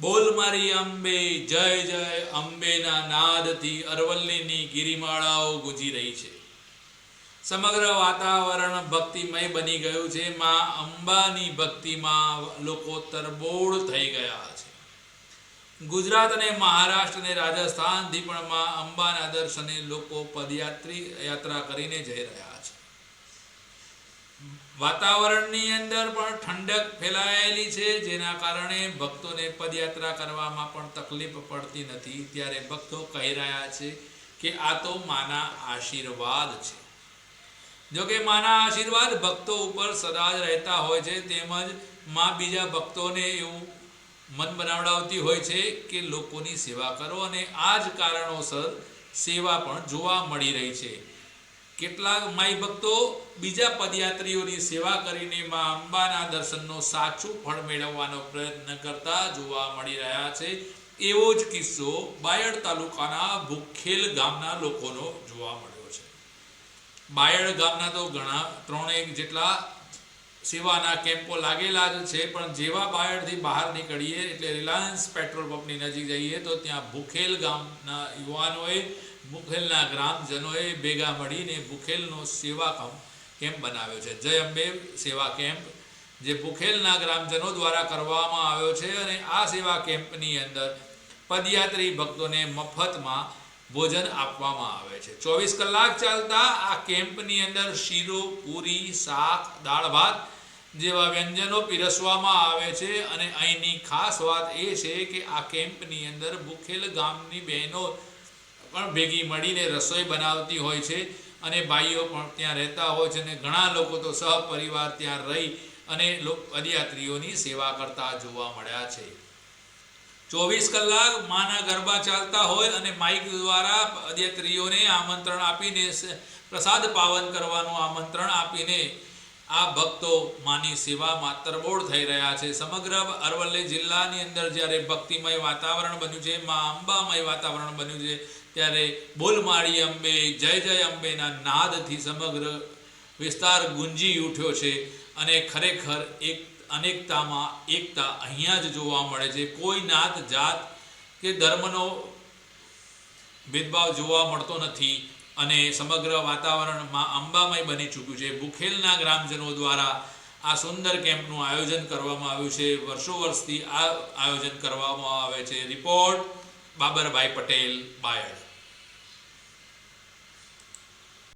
બોલ મારી અંબે, જય જય અંબેના નાદથી અરવલ્લીની ગિરિમાળાઓ ગુજી રહી છે. સમગ્ર વાતાવરણ ભક્તિમય બની ગયું છે. માં અંબાની ભક્તિમાં લોકો તરબોળ થઈ ગયા છે. ગુજરાત અને મહારાષ્ટ્ર અને રાજસ્થાનથી પણ માં અંબાના દર્શને લોકો પદયાત્રી યાત્રા કરીને જઈ રહ્યા છે. વાતાવરણની અંદર પણ ઠંડક ફેલાયેલી છે, જેના કારણે ભક્તોને પદયાત્રા કરવામાં પણ તકલીફ પડતી નથી. ત્યારે ભક્તો કહી રહ્યા છે કે આ તો માના આશીર્વાદ છે. જો માના આશીર્વાદ ભક્તો ઉપર સદા જ રહેતા હોય છે, તેમજમાં બીજા ભક્તોને એવું મન બનાવડાવતી હોય છે કે લોકોની સેવા કરો અને આ જ કારણોસર સેવા પણ જોવા મળી રહી છે. કેટલાક માઈ ભક્તો બીજા પદયાત્રીઓની સેવા કરીને માં અંબાના દર્શનનો સાચું ફળ મેળવવાનો પ્રયત્ન કરતા જોવા મળી રહ્યા છે. એવો જ કિસ્સો બાયડ તાલુકાના ભૂખેલ ગામના લોકોનો જોવા મળ્યો છે. બાયડ ગામના તો ઘણા ત્રણેક જેટલા સેવાના કેમ્પો લાગેલા જ છે, પણ જેવા બાયડથી બહાર નીકળીએ એટલે રિલાયન્સ પેટ્રોલ પંપની નજીક જઈએ તો ત્યાં ભૂખેલ ગામના યુવાનોએ ભૂખેલના ગ્રામજનોએ ભેગા મળીને ભૂખેલનો સેવા કામ- કેમ્પ બનાવ્યો છે. જય અંબે સેવા કેમ્પ, જે બુખેલના ગ્રામજનો દ્વારા કરવામાં આવ્યો છે અને આ સેવા કેમ્પની અંદર પદયાત્રી ભક્તોને મફતમાં ભોજન આપવામાં આવે છે. ચોવીસ કલાક ચાલતા આ કેમ્પની અંદર શીરો, પૂરી, શાક, દાળ ભાત જેવા વ્યંજનો પીરસવામાં આવે છે અને અહીંની ખાસ વાત એ છે કે આ કેમ્પની અંદર ભૂખેલ ગામની બહેનો પણ ભેગી મળીને રસોઈ બનાવતી હોય છે અને ભાઈઓ પણ ત્યાં રહેતા હોય છે અને ઘણા લોકો તો સહપરિવાર ત્યાં રહી અને પદયાત્રીઓની સેવા કરતા જોવા મળ્યા છે. ચોવીસ કલાક માના ગરબા ચાલતા હોય અને માઇક દ્વારા પદયાત્રીઓને આમંત્રણ આપીને પ્રસાદ પાવન કરવાનું આમંત્રણ આપીને આ ભક્તો માની સેવામાં તરબોળ થઈ રહ્યા છે. સમગ્ર અરવલ્લી જિલ્લાની અંદર જ્યારે ભક્તિમય વાતાવરણ બન્યું છે, મા અંબામય વાતાવરણ બન્યું છે, ત્યારે બોલમાળી અંબે, જય જય અંબેના નાદથી સમગ્ર વિસ્તાર ગુંજી ઉઠ્યો છે અને ખરેખર એક અનેકતામાં એકતા અહીંયા જ જોવા મળે છે. કોઈ નાત જાત કે ધર્મનો ભેદભાવ જોવા મળતો નથી. અને સમગ્ર વાતાવરણમાં અંબામય બની ચૂક્યું છે. બુખેલના ગ્રામજનો દ્વારા આ સુંદર કેમ્પનું આયોજન કરવામાં આવ્યું છે. વર્ષો વર્ષથી આ આયોજન કરવામાં આવે છે. રિપોર્ટ બાબરભાઈ પટેલ, બાયડ.